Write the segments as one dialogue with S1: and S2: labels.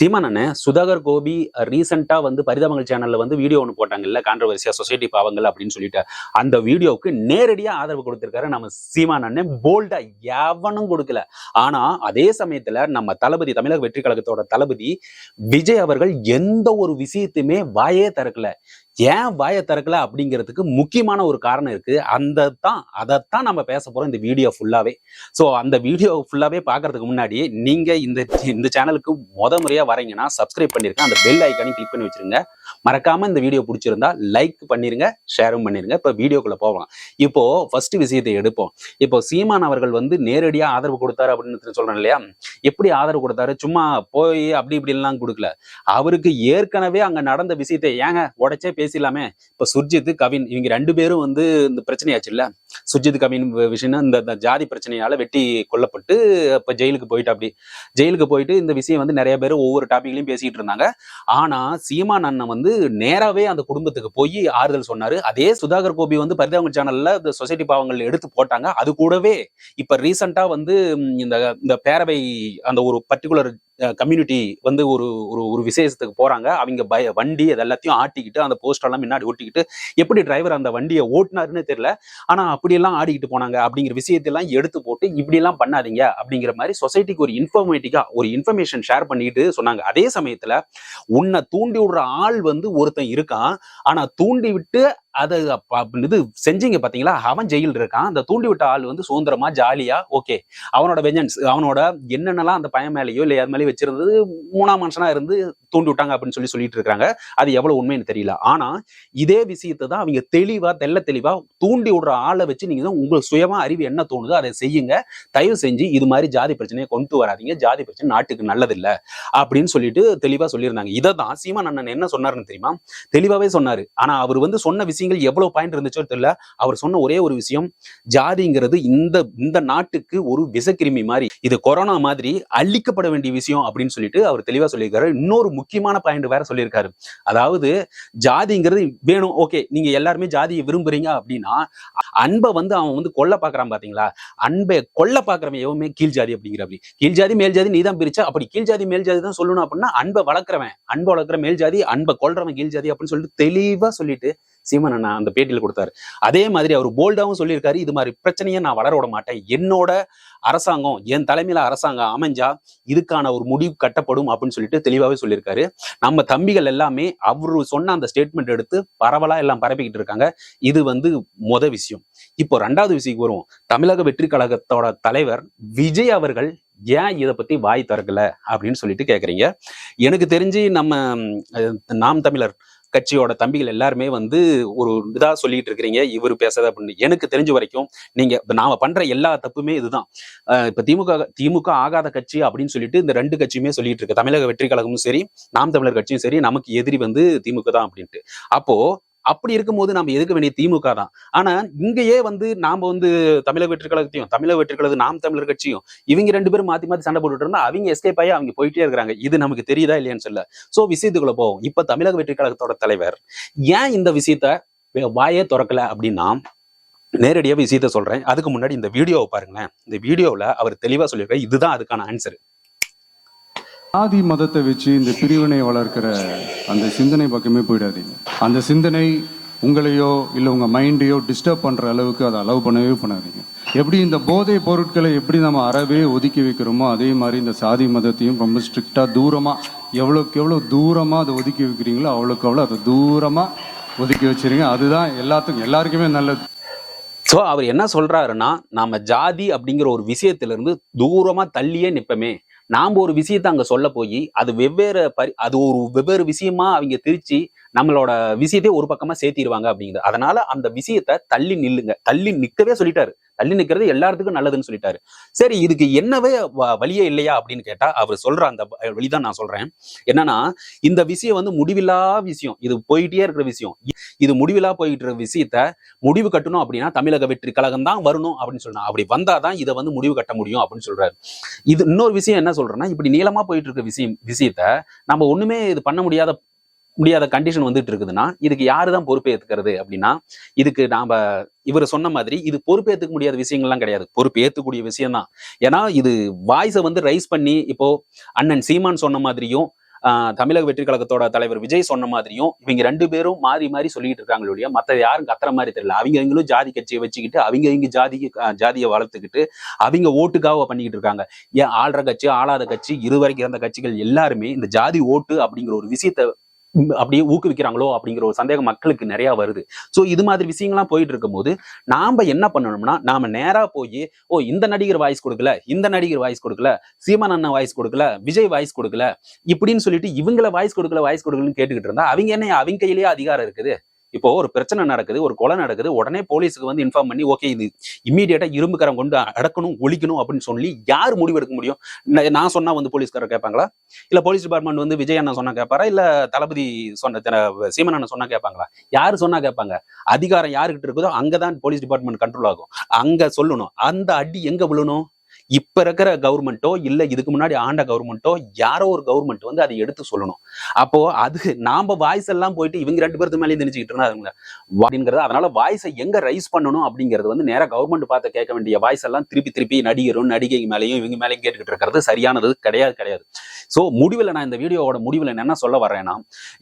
S1: சீமான் சுதாகர் கோபி ரீசெண்டாக வந்து பரிதாபங்கள் சேனல்ல வந்து வீடியோ ஒன்று போட்டாங்கல்ல கான்ட்ரவர்சியா சொசைட்டி பாவங்கள் அப்படின்னு சொல்லிட்டு. அந்த வீடியோவுக்கு நேரடியா ஆதரவு கொடுத்திருக்காரு நம்ம சீமான் போல்டா எவனும் கொடுக்கல. ஆனா அதே சமயத்துல நம்ம தளபதி தமிழக வெற்றி கழகத்தோட தளபதி விஜய் அவர்கள் எந்த ஒரு விஷயத்தையுமே வாயே திறக்கல. ஏன் வாயை திறக்கல அப்படிங்கிறதுக்கு முக்கியமான ஒரு காரணம் இருக்கு. அந்த தான் அதைத்தான் நம்ம பேச போறோம் இந்த வீடியோ ஃபுல்லாவே ஸோ அந்த வீடியோ ஃபுல்லாவே பார்க்கறதுக்கு முன்னாடி நீங்க இந்த இந்த சேனலுக்கு முத முறையா வரீங்கன்னா சப்ஸ்கிரைப் பண்ணிருக்கேன் அந்த பெல் ஐக்கானையும் கிளிக் பண்ணி வச்சிருங்க. மறக்காம இந்த வீடியோ பிடிச்சிருந்தா லைக் பண்ணிருங்க ஷேரும் பண்ணிருங்க. இப்போ வீடியோக்குள்ள போகலாம். இப்போ ஃபர்ஸ்ட் விஷயத்தை எடுப்போம். இப்போ சீமான் அவர்கள் வந்து நேரடியா ஆதரவு கொடுத்தாரு அப்படின்னு சொல்றேன் இல்லையா? எப்படி ஆதரவு கொடுத்தாரு? சும்மா போய் அப்படி இப்படி எல்லாம் கொடுக்கல. அவருக்கு ஏற்கனவே அங்க நடந்த விஷயத்தை ஏங்க உடச்சே பேசிடலாமே? இப்ப சுர்ஜித் கவின் இவங்க ரெண்டு பேரும் வந்து இந்த பிரச்சனையாச்சு இல்ல? சுர்ஜித் கவின் விஷயம் இந்த இந்த ஜாதி பிரச்சனையால வெட்டி கொல்லப்பட்டு இப்ப ஜெயிலுக்கு போயிட்டு அப்படி. ஜெயிலுக்கு போயிட்டு இந்த விஷயம் வந்து நிறைய பேர் ஒவ்வொரு டாபிக்லயும் பேசிக்கிட்டு இருந்தாங்க. ஆனா சீமான் அண்ணன் வந்து நேராவே அந்த குடும்பத்துக்கு போய் ஆறுதல் சொன்னாரு. அதே சுதாகர் கோபி வந்து பரிதாபங்கள் சேனல்ல இந்த சொசைட்டி பாவங்கள் எடுத்து போட்டாங்க. அது கூடவே இப்ப ரீசெண்டா வந்து இந்த இந்த பேரவை அந்த ஒரு பர்டிகுலர் கம்யூனிட்டி வந்து ஒரு ஒரு ஒரு விசேஷத்துக்கு போகிறாங்க அவங்க பய வண்டி அது எல்லாத்தையும் ஆட்டிக்கிட்டு அந்த போஸ்டெல்லாம் எல்லாம் முன்னாடி ஓட்டிக்கிட்டு எப்படி டிரைவர் அந்த வண்டியை ஓட்டினாருன்னு தெரியல. ஆனால் அப்படியெல்லாம் ஆடிக்கிட்டு போனாங்க. அப்படிங்கிற விஷயத்தெல்லாம் எடுத்து போட்டு இப்படிலாம் பண்ணாதீங்க அப்படிங்கிற மாதிரி சொசைட்டிக்கு ஒரு இன்ஃபர்மேட்டிக்காக ஒரு இன்ஃபர்மேஷன் ஷேர் பண்ணிட்டு சொன்னாங்க. அதே சமயத்தில் உன்னை தூண்டி விடுற ஆள் வந்து ஒருத்தன் இருக்கான். ஆனால் தூண்டி விட்டு அதை இது செஞ்சீங்க பாத்தீங்களா? அவன் ஜெயில் இருக்கான். அந்த தூண்டி விட்ட ஆள் வந்து சுதந்திரமா ஜாலியா ஓகே. அவனோட வெஞ்சன்ஸ் அவனோட என்னென்னலாம் அந்த பையன் மேலேயோ இல்லை அது மேலேயோ வச்சிருந்தது மூணாம் மனுஷனா இருந்து தூண்டி விட்டாங்க அப்படின்னு சொல்லி சொல்லிட்டு இருக்காங்க. அது எவ்வளவு உண்மைன்னு தெரியல. ஆனா இதே விஷயத்தை தான் அவங்க தெளிவா தெள்ள தெளிவா தூண்டி விடுற ஆளை வச்சு நீங்க தான் உங்களுக்கு சுயமா அறிவு என்ன தோணுதோ அதை செய்யுங்க. தயவு செஞ்சு இது மாதிரி ஜாதி பிரச்சனையை கொண்டு வராதீங்க. ஜாதி பிரச்சனை நாட்டுக்கு நல்லதில்ல அப்படின்னு சொல்லிட்டு தெளிவா சொல்லியிருந்தாங்க. இதை தான் சீமான் அண்ணன் என்ன சொன்னாருன்னு தெரியுமா? தெளிவாவே சொன்னாரு. ஆனா அவர் வந்து சொன்ன விஷயங்கள் எவ்வளவு பாயிண்ட் இருந்துச்சோ தெரியல. அவர் சொன்ன ஒரே ஒரு விஷயம் ஜாதிங்கிறது இந்த இந்த நாட்டுக்கு ஒரு விசக்கிருமி மாதிரி. இது கொரோனா மாதிரி அழிக்கப்பட வேண்டிய விஷயம் அப்படின்னு சொல்லிட்டு அவர் தெளிவா சொல்லியிருக்காரு. இன்னொரு முக்கியமான பாயிண்ட் வேற சொல்லியிருக்காரு. அதாவது ஜாதிங்கிறது வேணும் ஓகே நீங்க எல்லாருமே ஜாதியை விரும்புறீங்க அப்படின்னா அன்பை வந்து அவன் வந்து கொல்ல பாக்குறான் பாத்தீங்களா? அன்பை கொல்ல பாக்குறவன் எவமே கீழ் ஜாதி அப்படிங்கிற அப்படி கீழ் ஜாதி மேல் ஜாதி நீ தான் பிரிச்சா அப்படி கீழ் ஜாதி மேல் ஜாதி தான் சொல்லணும் அப்படின்னா அன்பை வளர்க்குறவன் அன்பை வளர்க்குற மேல் ஜாதி அன்பை கொல்றவன் கீழ் ஜாதி அப்படின்னு சொல்லிட்டு தெளிவா சொல்லிட்டு சீமன் அண்ணா அந்த பேட்டியில் கொடுத்தாரு. அதே மாதிரி அவர் போல்டாவும் சொல்லியிருக்காரு இது மாதிரி பிரச்சனையை நான் வளர விட மாட்டேன். என்னோட அரசாங்கம் என் தலைமையில அரசாங்கம் அமைஞ்சா இதுக்கான ஒரு முடிவு கட்டப்படும் அப்படின்னு சொல்லிட்டு தெளிவாவே சொல்லியிருக்காரு. நம்ம தம்பிகள் எல்லாமே அவரு சொன்ன அந்த ஸ்டேட்மெண்ட் எடுத்து பரவலா எல்லாம் பரப்பிக்கிட்டு இருக்காங்க. இது வந்து மொத விஷயம். இப்போ ரெண்டாவது விஷயம் வருவோம். தமிழக வெற்றி கழகத்தோட தலைவர் விஜய் அவர்கள் ஏன் இதை பத்தி வாய் திறக்கல அப்படின்னு சொல்லிட்டு கேக்குறீங்க. எனக்கு தெரிஞ்சு நம்ம நாம் தமிழர் கட்சியோட தம்பிகள் எல்லாருமே வந்து ஒரு இதாக சொல்லிட்டு இருக்கிறீங்க இவர் பேசுறது அப்படின்னு. எனக்கு தெரிஞ்ச வரைக்கும் நீங்க நாம பண்ற எல்லா தப்புமே இதுதான். இப்போ இப்ப திமுக திமுக ஆகாத கட்சி அப்படின்னு சொல்லிட்டு இந்த ரெண்டு கட்சியுமே சொல்லிட்டு இருக்கு. தமிழக வெற்றி கழகமும் சரி நாம் தமிழர் கட்சியும் சரி நமக்கு எதிரி வந்து திமுக தான் அப்படின்ட்டு. அப்போ அப்படி இருக்கும்போது நம்ம எதுக்க வேண்டிய திமுக தான். ஆனா இங்கேயே வந்து நாம வந்து தமிழக வெற்றி கழகத்தையும் தமிழக வெற்றி நாம் தமிழர் கட்சியும் இவங்க ரெண்டு பேரும் மாத்தி மாத்தி சண்டை போட்டுட்டு இருந்தா அவங்க எஸ்கேப் ஆகி அவங்க போயிட்டே இருக்கிறாங்க. இது நமக்கு தெரியுதா இல்லையான்னு சொல்ல சோ விஷயத்துக்குள்ள போவோம். இப்ப தமிழக வெற்றி கழகத்தோட தலைவர் ஏன் இந்த விஷயத்த வாயே திறக்கல அப்படின்னா நேரடியா விஷயத்த சொல்றேன். அதுக்கு முன்னாடி இந்த வீடியோவை பாருங்களேன். இந்த வீடியோவில் அவர் தெளிவா சொல்லியிருக்காரு. இதுதான் அதுக்கான ஆன்சர்
S2: ஆதி மதத்தை வச்சு இந்த பிரிவினை வளர்க்கிற அந்த சிந்தனை பக்கமே போயிடாதீங்க. அந்த சிந்தனை உங்களையோ இல்லை உங்கள் மைண்டையோ டிஸ்டர்ப் பண்ணுற அளவுக்கு அதை அலோவ் பண்ணவே பண்ணாதீங்க. எப்படி இந்த போதை பொருட்களை எப்படி நம்ம அறவே ஒதுக்கி வைக்கிறோமோ அதே மாதிரி இந்த சாதி மதத்தையும் ரொம்ப ஸ்ட்ரிக்டாக தூரமாக எவ்வளோக்கு எவ்வளோ தூரமாக அதை ஒதுக்கி வைக்கிறீங்களோ அவ்வளோக்கு அவ்வளோ அதை தூரமாக ஒதுக்கி வச்சிருங்க. அதுதான் எல்லாத்துக்கும் எல்லாருக்குமே நல்லது.
S1: ஸோ அவர் என்ன சொல்கிறாருன்னா நம்ம ஜாதி அப்படிங்கிற ஒரு விஷயத்திலிருந்து தூரமாக தள்ளியே நிற்பமே நாம் ஒரு விஷயத்த அங்க சொல்ல போய் அது வெவ்வேறு பரி அது ஒரு வெவ்வேறு விஷயமா அவங்க திரிச்சு நம்மளோட விஷயத்தையே ஒரு பக்கமா சேர்த்திடுவாங்க அப்படிங்கிறது அதனால அந்த விஷயத்த தள்ளி நில்லுங்க. தள்ளி நிக்கவே சொல்லிட்டாரு. தள்ளி நிக்கிறது எல்லாத்துக்கும் நல்லதுன்னு சொல்லிட்டாரு. சரி இதுக்கு என்னவே வ- வழியே இல்லையா அப்படின்னு கேட்டா அவர் சொல்ற அந்த வழிதான் நான் சொல்றேன். என்னன்னா இந்த விஷயம் வந்து முடிவில்லா விஷயம். இது போயிட்டே இருக்கிற விஷயம். இது முடிவில்லா போயிட்டு இருக்கிற விஷயத்த முடிவு கட்டணும் அப்படின்னா தமிழக வெற்றி கழகம் தான் வரணும் அப்படின்னு சொன்னா அப்படி வந்தாதான் இதை வந்து முடிவு கட்ட முடியும் அப்படின்னு சொல்றாரு. இது இன்னொரு விஷயம் என்ன சொல்றேன்னா இப்படி நீளமா போயிட்டு இருக்க விஷயம் விஷயத்த நம்ம ஒண்ணுமே இது பண்ண முடியாத முடியாத கண்டிஷன் வந்துட்டு இருக்குதுன்னா இதுக்கு யாரு தான் பொறுப்பேற்றுக்கிறது அப்படின்னா இதுக்கு நாம இவர் சொன்ன மாதிரி இது பொறுப்பேத்துக்க முடியாத விஷயங்கள்லாம் கிடையாது. பொறுப்பு விஷயம் தான் ஏன்னா இது வாய்ஸை வந்து ரைஸ் பண்ணி இப்போ அண்ணன் சீமான் சொன்ன மாதிரியும் ஆஹ் தமிழக வெற்றி கழகத்தோட தலைவர் விஜய் சொன்ன மாதிரியும் இவங்க ரெண்டு பேரும் மாறி மாறி சொல்லிட்டு இருக்காங்களே ஒழிய மத்த யாரும் கத்துற மாதிரி தெரியல. அவங்க அவங்களும் ஜாதி கட்சியை வச்சுக்கிட்டு அவங்க அவங்க ஜாதிக்கு ஜாதியை வளர்த்துக்கிட்டு அவங்க ஓட்டுக்காக பண்ணிக்கிட்டு இருக்காங்க. ஏன் ஆள்ற கட்சி ஆளாத கட்சி இதுவரைக்கும் இருந்த கட்சிகள் எல்லாருமே இந்த ஜாதி ஓட்டு அப்படிங்கிற ஒரு விஷயத்த அப்படியே ஊக்குவிக்கிறாங்களோ அப்படிங்கிற ஒரு சந்தேகம் மக்களுக்கு நிறைய வருது. சோ இது மாதிரி விஷயங்கள்லாம் போயிட்டு இருக்கும்போது நாம என்ன பண்ணணும்னா நாம நேரா போய் ஓ இந்த நடிகர் வாய்ஸ் கொடுக்கல இந்த நடிகர் வாய்ஸ் கொடுக்கல சீமான் அண்ணன் வாய்ஸ் கொடுக்கல விஜய் வாய்ஸ் கொடுக்கல இப்படின்னு சொல்லிட்டு இவங்கள வாய்ஸ் கொடுக்கல வாய்ஸ் கொடுக்கலன்னு கேட்டுக்கிட்டு இருந்தா அவங்க என்ன அவங்க கையிலேயே அதிகாரம் இருக்குது? இப்போ ஒரு பிரச்சனை நடக்குது ஒரு கொலை நடக்குது உடனே போலீஸுக்கு வந்து இன்ஃபார்ம் பண்ணி ஓகே இது இம்மீடியட்டா இரும்புக்காரன் கொண்டு அடக்கணும் ஒழிக்கணும் அப்படின்னு சொல்லி யார் முடிவெடுக்க முடியும்? நான் சொன்னா வந்து போலீஸ்காரர் கேட்பாங்களா? இல்ல போலீஸ் டிபார்ட்மெண்ட் வந்து விஜய் அண்ணன் சொன்னா கேட்பாரா? இல்ல தளபதி சொன்ன சீமன் அண்ணன் சொன்னா கேட்பாங்களா? யாரு சொன்னா கேட்பாங்க? அதிகாரம் யாருக்கிட்ட இருக்குதோ அங்கதான் போலீஸ் டிபார்ட்மெண்ட் கண்ட்ரோல் ஆகும். அங்க சொல்லணும் அந்த அடி எங்க விழணும்? இப்ப இருக்கிற கவர்மெண்ட்டோ இல்ல இதுக்கு முன்னாடி ஆண்ட கவர்மெண்ட்டோ யாரோ ஒரு கவர்மெண்ட் வந்து அதை எடுத்து சொல்லணும். அப்போ அது நாம வாய்ஸ் எல்லாம் போயிட்டு இவங்க ரெண்டு பேருக்கு மேலேயும் நினைச்சுக்கிட்டு இருந்தாங்க அப்படிங்கிறது அதனால வாய்ஸை எங்க ரைஸ் பண்ணணும் அப்படிங்கிறது வந்து நேராக கவர்மெண்ட் பார்த்து கேட்க வேண்டிய வாய்ஸ் எல்லாம் திருப்பி திருப்பி நடிகரும் நடிகை மேலேயும் இவங்க மேலேயும் கேட்டுக்கிட்டு இருக்கிறது சரியானது கிடையாது கிடையாது. சோ முடிவில் நான் இந்த வீடியோவோட முடிவில் என்ன சொல்ல வரேன்னா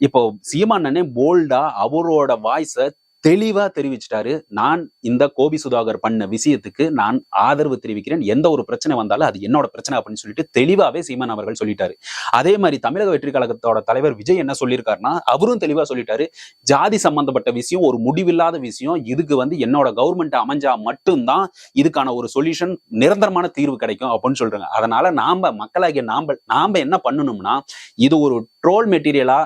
S1: இப்போ சீமானனே போல்டா அவரோட வாய்ஸை தெளிவா தெரிவிச்சிட்டாரு. நான் இந்த கோபி சுதாகர் பண்ண விஷயத்துக்கு நான் ஆதரவு தெரிவிக்கிறேன். எந்த ஒரு பிரச்சனை வந்தாலும் அது என்னோட பிரச்சனை அப்படின்னு சொல்லிட்டு தெளிவாவே சீமான் அவர்கள் சொல்லிட்டாரு. அதே மாதிரி தமிழக வெற்றி கழகத்தோட தலைவர் விஜய் என்ன சொல்லியிருக்காருன்னா அவரும் தெளிவா சொல்லிட்டாரு. ஜாதி சம்பந்தப்பட்ட விஷயம் ஒரு முடிவில்லாத விஷயம் இதுக்கு வந்து என்னோட கவர்மெண்ட் அமைஞ்சா மட்டும்தான் இதுக்கான ஒரு சொல்யூஷன் நிரந்தரமான தீர்வு கிடைக்கும் அப்படின்னு சொல்றாங்க. அதனால நாம மக்களாகிய நாம நாம என்ன பண்ணணும்னா இது ஒரு ட்ரோல் மெட்டீரியலா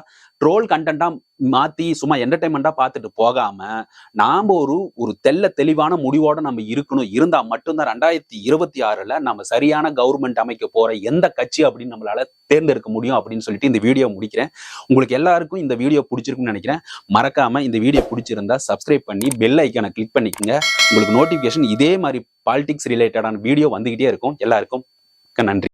S1: ட்ரோல் கண்டென்ட்டாக மாற்றி சும்மா என்டர்டைன்மெண்ட்டாக பார்த்துட்டு போகாமல் நாம் ஒரு ஒரு தெள்ள தெளிவான முடிவோடு நம்ம இருக்கணும். இருந்தால் மட்டும்தான் ரெண்டாயிரத்தி இருபத்தி ஆறில் நம்ம சரியான கவர்மெண்ட் அமைக்க போகிற எந்த கட்சி அப்படின்னு நம்மளால் தேர்ந்தெடுக்க முடியும் அப்படின்னு சொல்லிட்டு இந்த வீடியோ முடிக்கிறேன். உங்களுக்கு எல்லாருக்கும் இந்த வீடியோ பிடிச்சிருக்குன்னு நினைக்கிறேன். மறக்காமல் இந்த வீடியோ பிடிச்சிருந்தா சப்ஸ்கிரைப் பண்ணி பெல் ஐக்கானை கிளிக் பண்ணிக்கோங்க. உங்களுக்கு நோட்டிஃபிகேஷன் இதே மாதிரி பாலிடிக்ஸ் ரிலேட்டடான வீடியோ வந்துக்கிட்டே இருக்கும். எல்லாருக்கும் நன்றி.